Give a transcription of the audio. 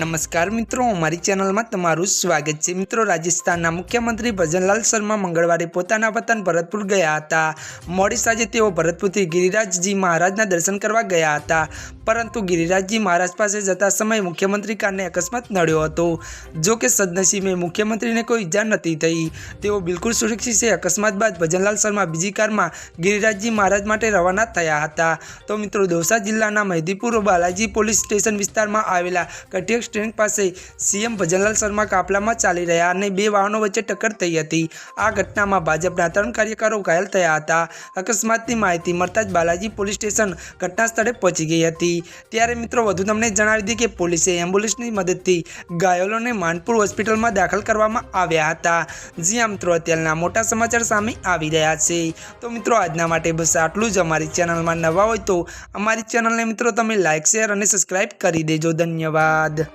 નમસ્કાર મિત્રો, અમારી ચેનલમાં તમારું સ્વાગત છે. મિત્રો, રાજસ્થાનના મુખ્યમંત્રી ભજનલાલ શર્મા મંગળવારે પોતાના વતન ભરતપુર ગયા હતા. મોડી સાંજે તેઓ ભરતપુરથી ગિરિરાજજી મહારાજના દર્શન કરવા ગયા હતા. પરંતુ ગિરિરાજજી મહારાજ પાસે જતા સમયે મુખ્યમંત્રી કારને અકસ્માત નડ્યો હતો. જો કે સદનસીબે મુખ્યમંત્રીને કોઈ ઈજા નથી થઈ. તેઓ બિલકુલ સુરક્ષિત છે. અકસ્માત બાદ ભજનલાલ શર્મા બીજી કારમાં ગિરિરાજજી મહારાજ માટે રવાના થયા હતા. તો મિત્રો, દોસા જિલ્લાના મહેદીપુર બાલાજી પોલીસ સ્ટેશન વિસ્તારમાં આવેલા કટિયક સ્ટેન્ડ પાસે સીએમ ભજનલાલ શર્મા કાફલામાં ચાલી રહ્યા અને બે વાહનો વચ્ચે ટક્કર થઈ હતી. આ ઘટનામાં ભાજપના ત્રણ કાર્યકરો ઘાયલ થયા હતા. અકસ્માતની માહિતી મળતા જ બાલાજી પોલીસ સ્ટેશન ઘટના સ્થળે પહોંચી ગઈ હતી. ત્યારે મિત્રો વધુ તમને જણાવી દઈએ કે પોલીસે એમ્બ્યુલન્સની મદદથી ઘાયલોને માનપુર હોસ્પિટલમાં દાખલ કરવામાં આવ્યા હતા. જ્યાં મિત્રો અત્યારના મોટા સમાચાર સામે આવી રહ્યા છે. તો મિત્રો આજના માટે બસ આટલું જ. અમારી ચેનલમાં નવા હોય તો અમારી ચેનલને મિત્રો તમે લાઇક શેર અને સબસ્ક્રાઈબ કરી દેજો. ધન્યવાદ.